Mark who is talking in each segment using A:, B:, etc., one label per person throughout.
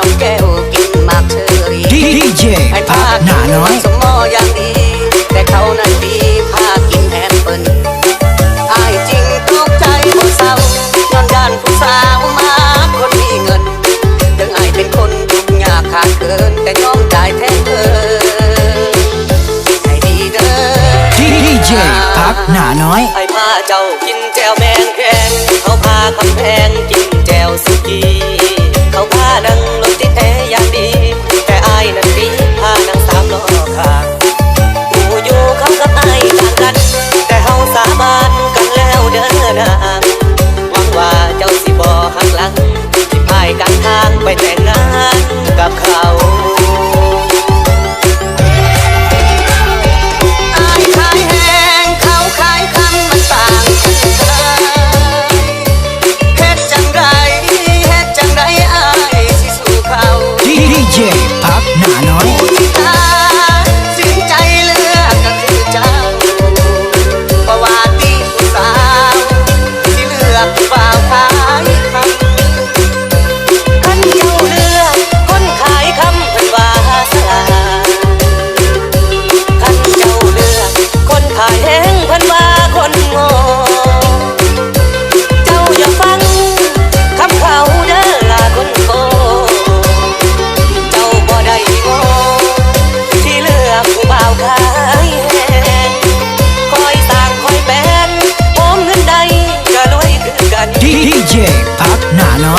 A: น้องแก้วกินหมากเชอรี่
B: ดีเจ
A: ให้
B: พั
A: พาก
B: หน้าน้อย
A: สมออย่างดี แต่เขานั้นดีพากินแทนเปิ้นอายจริงตกใจบ่เศร้าย้อนด้านผู้สาวมาคนมีเงินถึงอายเป็นคนทุกข์ยากขาดเกิน แต่ยอมจ่ายแทนเธอให้ดีเด้อ
B: ดีเจพักหน้าน้อย
A: ไอ้พาเจ้ากินแจวแมงแคงเขาพาคำแพงกินแจวสุกี้ ทางไป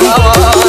A: oh, oh. oh.